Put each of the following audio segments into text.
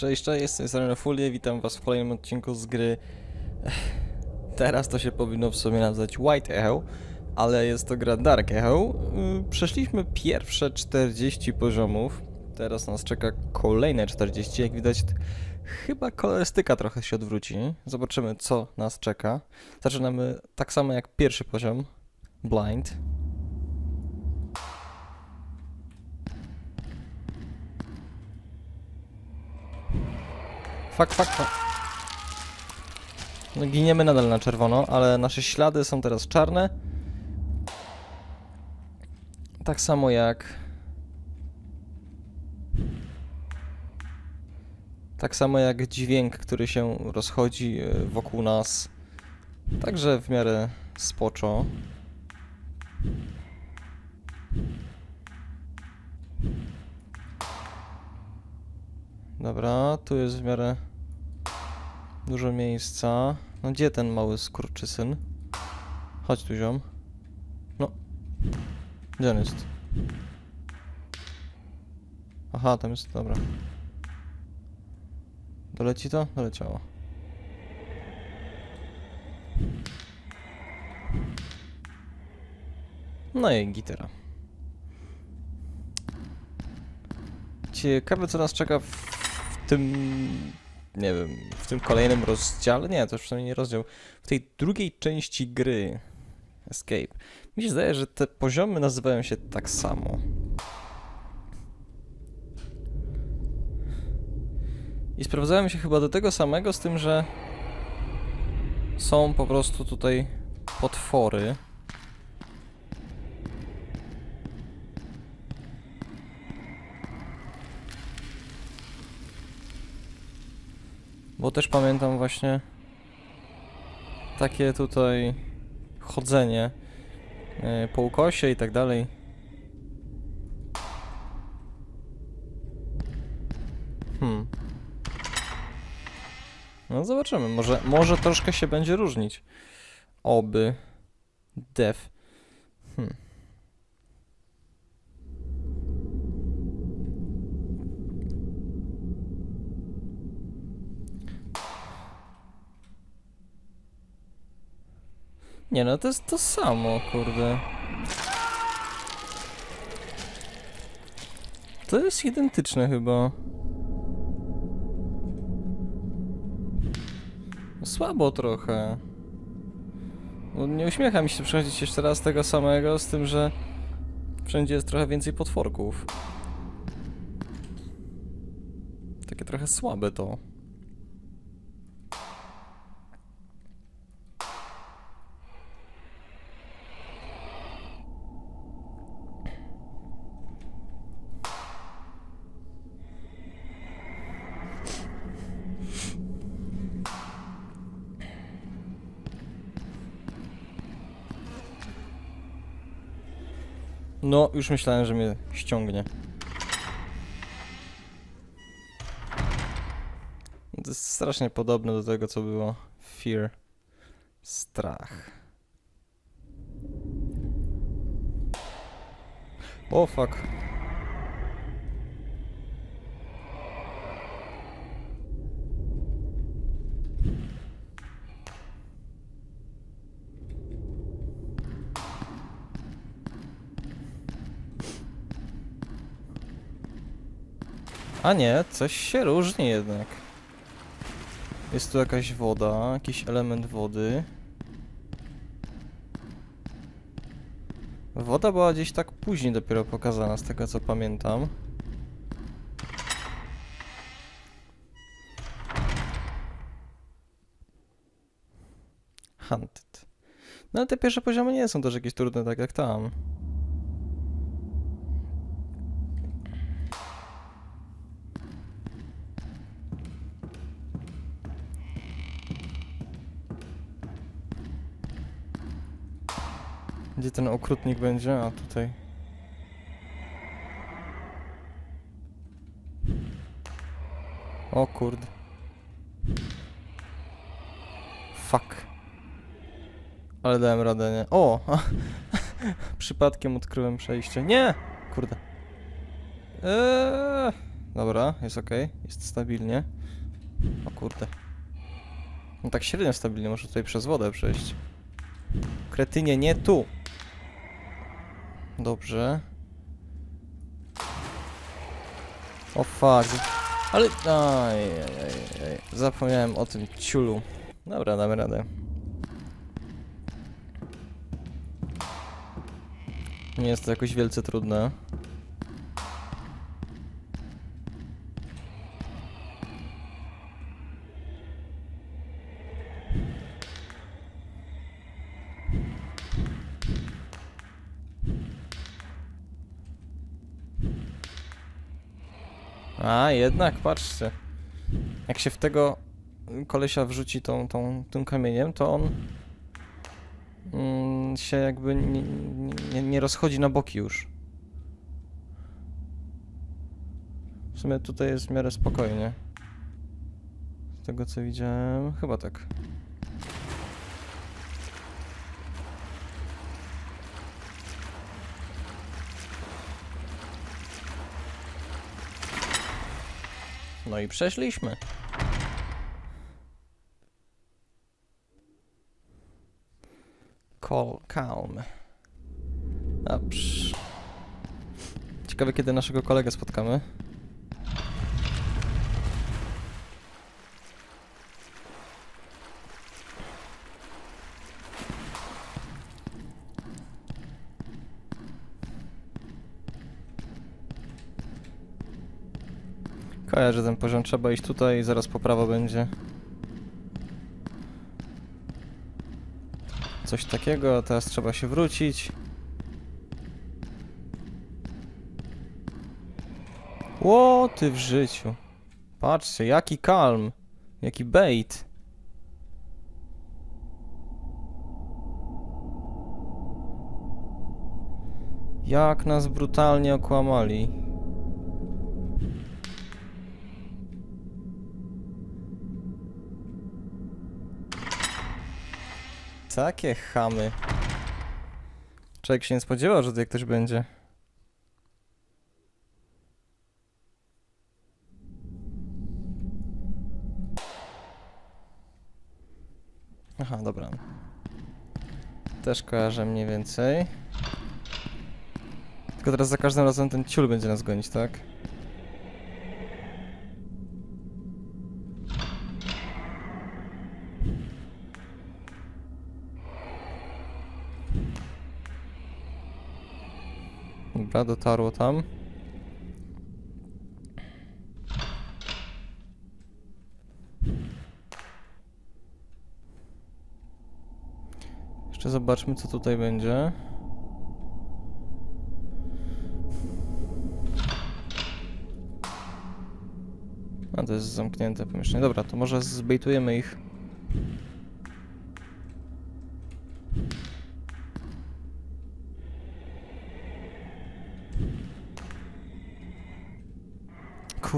Cześć, cześć, jestem Serena Fulie, witam was w kolejnym odcinku z gry... Teraz to się powinno w sumie nazwać White Echo, ale jest to gra Dark Echo. Yy, Przeszliśmy pierwsze 40 poziomów, teraz nas czeka kolejne 40, jak widać chyba kolorystyka trochę się odwróci. Zobaczymy co nas czeka. Zaczynamy tak samo jak pierwszy poziom, Blind. Fak, fak, fak. No, giniemy nadal na czerwono, ale nasze ślady są teraz czarne. Tak samo jak. Tak samo jak dźwięk, który się rozchodzi e, wokół nas. Także w miarę spoczo. Dobra, tu jest w miarę dużo miejsca. No gdzie ten mały skurczysyn? Chodź tu ziom. No. Gdzie on jest? Aha, tam jest, dobra. Doleci to? Doleciało. No i gitara. Ciekawe co nas czeka w, w tym, nie wiem, w tym kolejnym rozdziale, nie, to już przynajmniej nie rozdział, w tej drugiej części gry Escape. Mi się zdaje, że te poziomy nazywają się tak samo. I sprawdzałem się chyba do tego samego, z tym, że są po prostu tutaj potwory. Bo też pamiętam właśnie takie tutaj chodzenie yy, po ukosie i tak dalej. Hmm. No zobaczymy, może, może troszkę się będzie różnić. Oby. Def. Hmm. Nie no, to jest to samo, kurde. To jest identyczne chyba. Słabo trochę. Bo nie uśmiecha mi się przechodzić jeszcze raz tego samego, z tym, że wszędzie jest trochę więcej potworków. Takie trochę słabe to. No, już myślałem, że mnie ściągnie. To jest strasznie podobne do tego, co było Fear. Strach. O, fuck. A nie, coś się różni jednak. Jest tu jakaś woda, jakiś element wody. Woda była gdzieś tak później dopiero pokazana, z tego co pamiętam. Hunted. No ale te pierwsze poziomy nie są też jakieś trudne, tak jak tam. Gdzie ten okrutnik będzie? A tutaj. O kurde. Fuck. Ale dałem radę, nie? O! Przypadkiem odkryłem przejście. Nie! Kurde. Eee, Dobra, jest ok, jest stabilnie. O kurde. No tak średnio stabilnie, może tutaj przez wodę przejść. Kretynie, nie tu! Dobrze. O fuck. Ale... Zapomniałem o tym ciulu. Dobra, damy radę. Nie jest to jakoś wielce trudne. A, jednak, patrzcie. Jak się w tego kolesia wrzuci tą, tą, tym kamieniem, to on mm, się jakby nie, nie, nie rozchodzi na boki już. W sumie tutaj jest w miarę spokojnie. Z tego co widziałem, chyba tak. No i przeszliśmy. Call calm. Dobrze. Ciekawe kiedy naszego kolegę spotkamy. Kojarzę ten poziom, trzeba iść tutaj i zaraz po prawo będzie. Coś takiego, teraz trzeba się wrócić. Ło, ty w życiu. Patrzcie, jaki kalm. Jaki bait. Jak nas brutalnie okłamali. Takie chamy. Człowiek się nie spodziewał, że tutaj ktoś będzie. Aha, dobra. Też kojarzę mniej więcej. Tylko teraz za każdym razem ten ciul będzie nas gonić, tak? Dobra, dotarło tam. Jeszcze zobaczmy, co tutaj będzie. A, to jest zamknięte pomieszczenie. Dobra, to może zbejtujemy ich.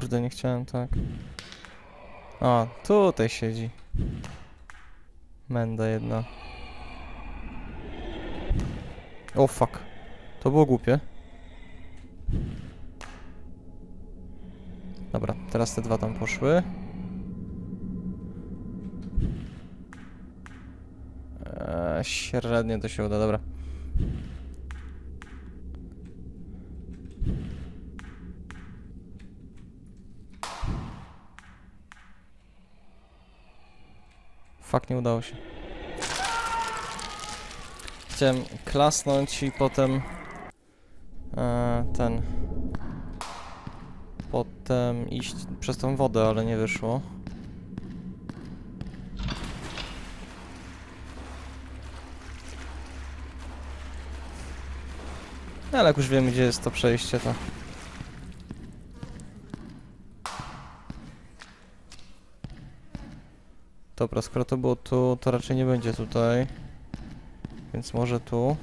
Kurde, nie chciałem tak. A, tutaj siedzi. Menda jedna. O fuck. To było głupie. Dobra, teraz te dwa tam poszły. Eee, średnie to się uda, dobra. Nie udało się. Chciałem klasnąć i potem e, ten potem iść przez tą wodę, ale nie wyszło. Ale jak już wiemy gdzie jest to przejście to Dobra, skoro to było tu, to raczej nie będzie tutaj. Więc może tu.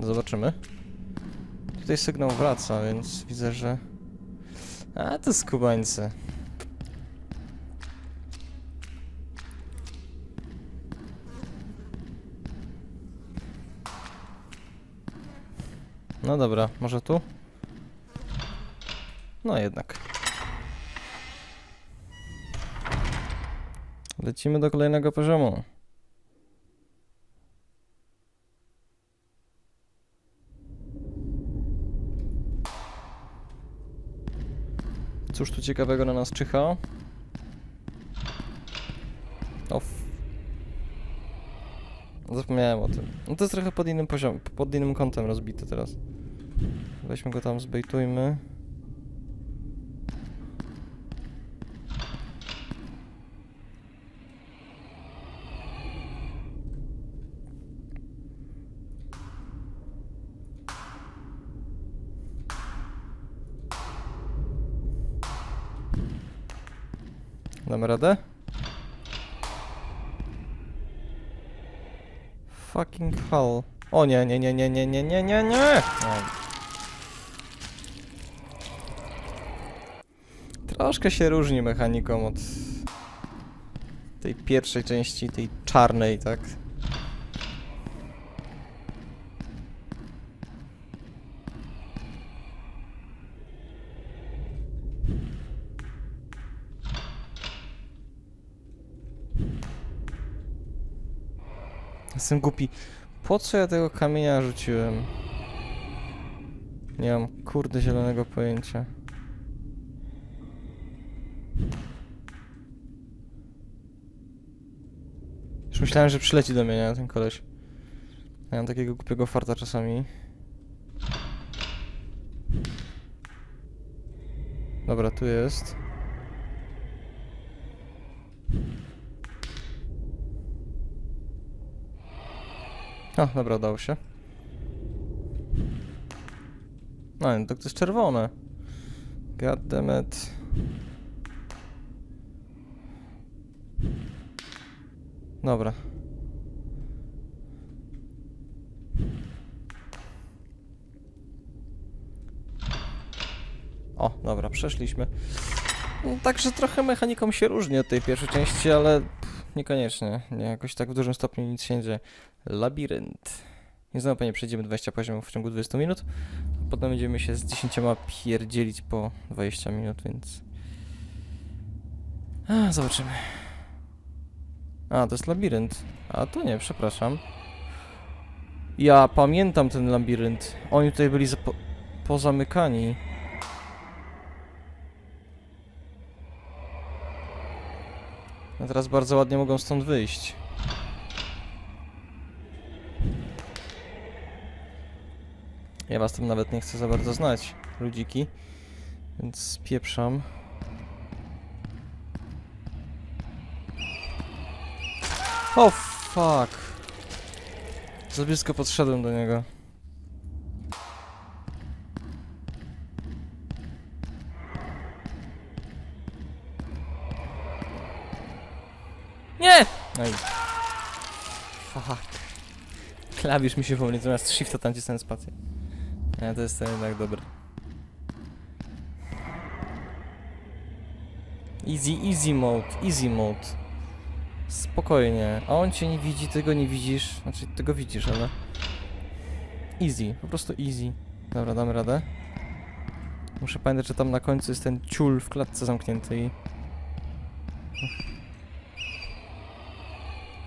Zobaczymy. Tutaj sygnał wraca, więc widzę, że... A, to skubańcy. No dobra, może tu? No jednak. Lecimy do kolejnego poziomu. Cóż tu ciekawego na nas czyha? Zapomniałem o tym. No to jest trochę pod innym poziomem, pod innym kątem rozbite teraz. Weźmy go tam, zbejtujmy. Damy radę? Fucking hell. O nie, nie, nie, nie, nie, nie, nie, nie! Nie. Troszkę się różni mechaniką od tej pierwszej części, tej czarnej, tak? Jestem głupi. Po co ja tego kamienia rzuciłem? Nie mam kurde zielonego pojęcia. Już myślałem, że przyleci do mnie, nie? Ten koleś. Ja mam takiego głupiego farta czasami. Dobra, tu jest. A, dobra, udało się. No, to jest czerwone. God damn it. Dobra. O, dobra, przeszliśmy. No, Także trochę mechaniką się różni od tej pierwszej części, ale niekoniecznie. Nie, jakoś tak w dużym stopniu nic się nie dzieje. Labirynt. I znowu pewnie przejdziemy 20 poziomów w ciągu 20 minut. Potem będziemy się z 10 pierdzielić po 20 minut, więc... A, zobaczymy. A, to jest labirynt. A, to nie, przepraszam. Ja pamiętam ten labirynt. Oni tutaj byli zapo- pozamykani. A teraz bardzo ładnie mogą stąd wyjść. Ja was tam nawet nie chcę za bardzo znać, ludziki. Więc spieprzam. O fuck. Za blisko podszedłem do niego. Nie! No. Fuck. Klawisz mi się pomylił, zamiast shifta tam cisnąłem spację. Nie, to jest jednak dobre. Easy, easy mode, easy mode. Spokojnie. A on cię nie widzi, ty go nie widzisz. Znaczy, ty go widzisz, ale... Easy, po prostu easy. Dobra, damy radę. Muszę pamiętać, że tam na końcu jest ten ciul w klatce zamknięty i...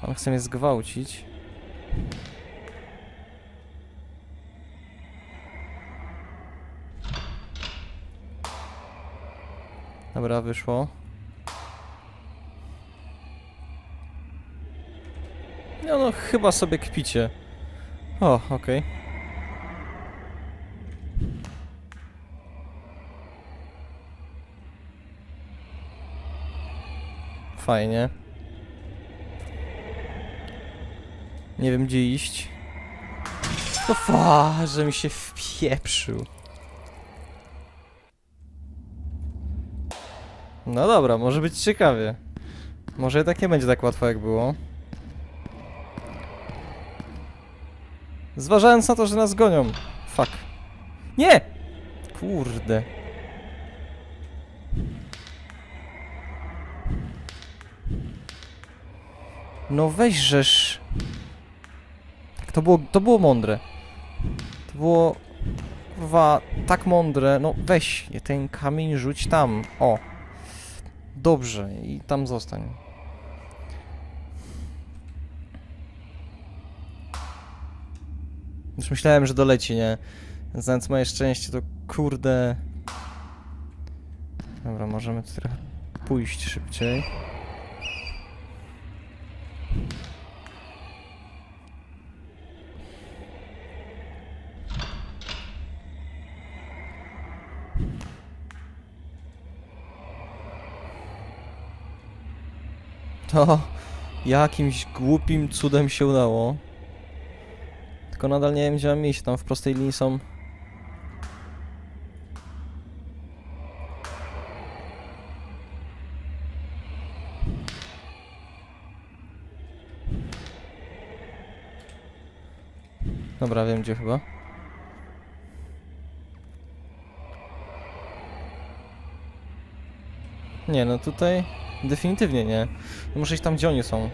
On chce mnie zgwałcić. Dobra, wyszło. No, no, chyba sobie kpicie. O, okej. Fajnie. Nie wiem gdzie iść. No fa, że mi się wpieprzył. No dobra, może być ciekawie. Może jednak nie będzie tak łatwo jak było. Zważając na to, że nas gonią. Fuck. Nie! Kurde. No weź żeż. Tak, to było, to było mądre. To było kurwa tak mądre. No weź ten kamień rzuć tam. O. Dobrze i tam zostań. Już myślałem, że doleci, nie? Znając moje szczęście, to kurde... Dobra, możemy trochę pójść szybciej. To jakimś głupim cudem się udało. Tylko nadal nie wiem, gdzie mam iść. Tam w prostej linii są. Dobra, wiem gdzie chyba. Nie, no tutaj definitywnie nie. Muszę iść tam, gdzie oni są.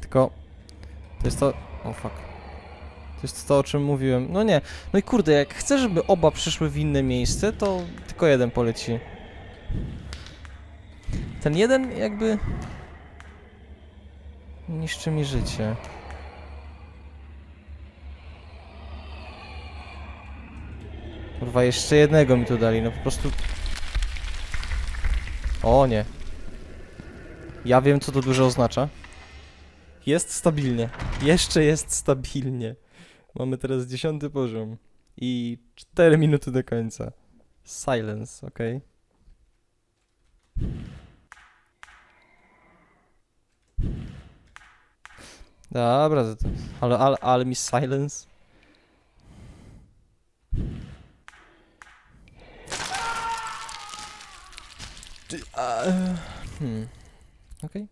Tylko to jest to. O fuck. To jest to, o czym mówiłem. No nie. No i kurde, jak chcę, żeby oba przyszły w inne miejsce, to tylko jeden poleci. Ten jeden jakby niszczy mi życie. Kurwa, jeszcze jednego mi tu dali, no po prostu... O nie. Ja wiem, co to dużo oznacza. Jest stabilnie. Jeszcze jest stabilnie. Mamy teraz dziesiąty poziom. I 4 minuty do końca. Silence, ok. Dobra, to, ale, ale, ale mi silence. Ty- a, Hmm. Okej.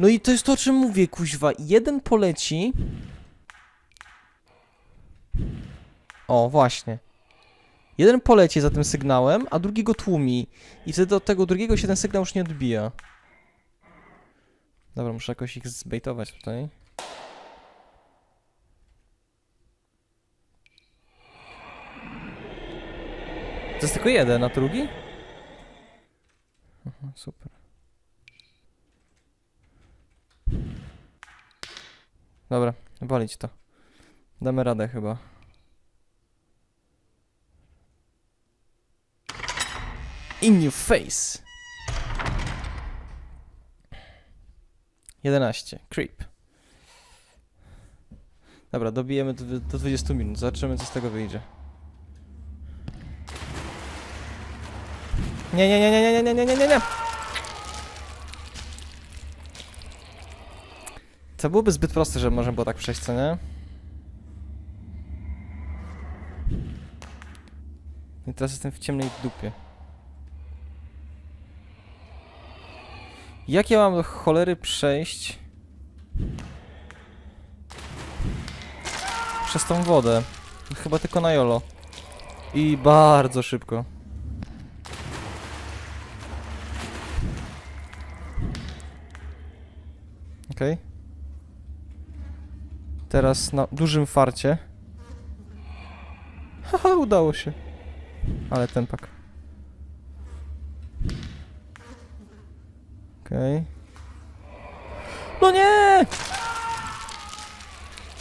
No i to jest to, o czym mówię, kuźwa. Jeden poleci. O, właśnie. Jeden poleci za tym sygnałem, a drugi go tłumi. I wtedy od tego drugiego się ten sygnał już nie odbija. Dobra, muszę jakoś ich zbejtować tutaj. Tylko jeden, a drugi? Aha, super. Dobra, walić to. Damy radę chyba. In your face! 11. Creep. Dobra, dobijemy do, do 20 minut. Zobaczymy, co z tego wyjdzie. Nie, nie, nie, nie, nie, nie, nie, nie, nie, nie. To byłoby zbyt proste, żeby można było tak przejść, co nie? I teraz jestem w ciemnej dupie. Jak ja mam do cholery przejść przez tą wodę? Chyba tylko na jolo. I bardzo szybko. Okej. Teraz na dużym farcie. Haha, udało się. Ale tempak. Okej. No nie!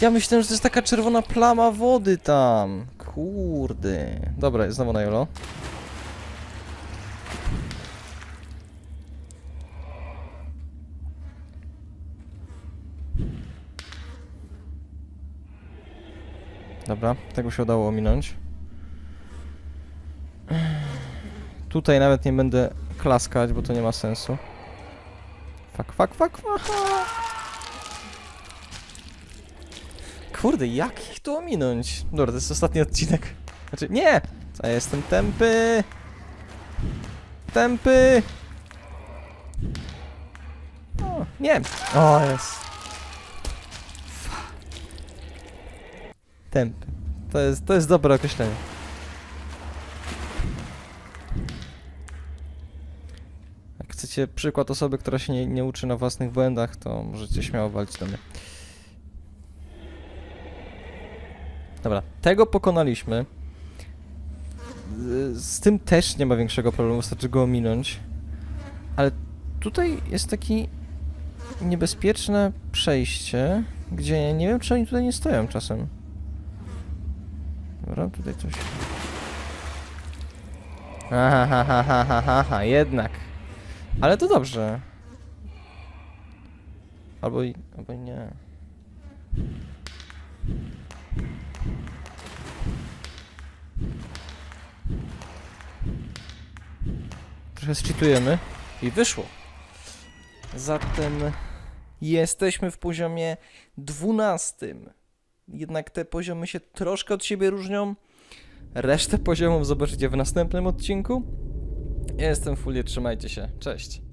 Ja myślałem, że to jest taka czerwona plama wody tam. Kurde. Dobra, znowu na jolo. Dobra, tego się udało ominąć. Tutaj nawet nie będę klaskać, bo to nie ma sensu. Fuck, fuck, fuck, fuck. Kurde, jak ich tu ominąć? Dobra, to jest ostatni odcinek. Znaczy, nie! Ja jestem tępy! Tępy! O, nie! O, jest. Tępy. To jest, to jest dobre określenie. Jak chcecie przykład osoby, która się nie, nie uczy na własnych błędach, to możecie śmiało walić do mnie. Dobra, tego pokonaliśmy. Z- tym też nie ma większego problemu, wystarczy go ominąć. Ale tutaj jest taki niebezpieczne przejście, gdzie nie wiem, czy oni tutaj nie stoją czasem. Dobra, tutaj coś. Aha, ha, ha, ha, ha, ha, ha, jednak. Ale to dobrze. Albo i, albo nie. Trochę zczytujemy i wyszło. Zatem jesteśmy w poziomie 12. Jednak te poziomy się troszkę od siebie różnią. Resztę poziomów zobaczycie w następnym odcinku. Ja jestem Fulie, trzymajcie się. Cześć.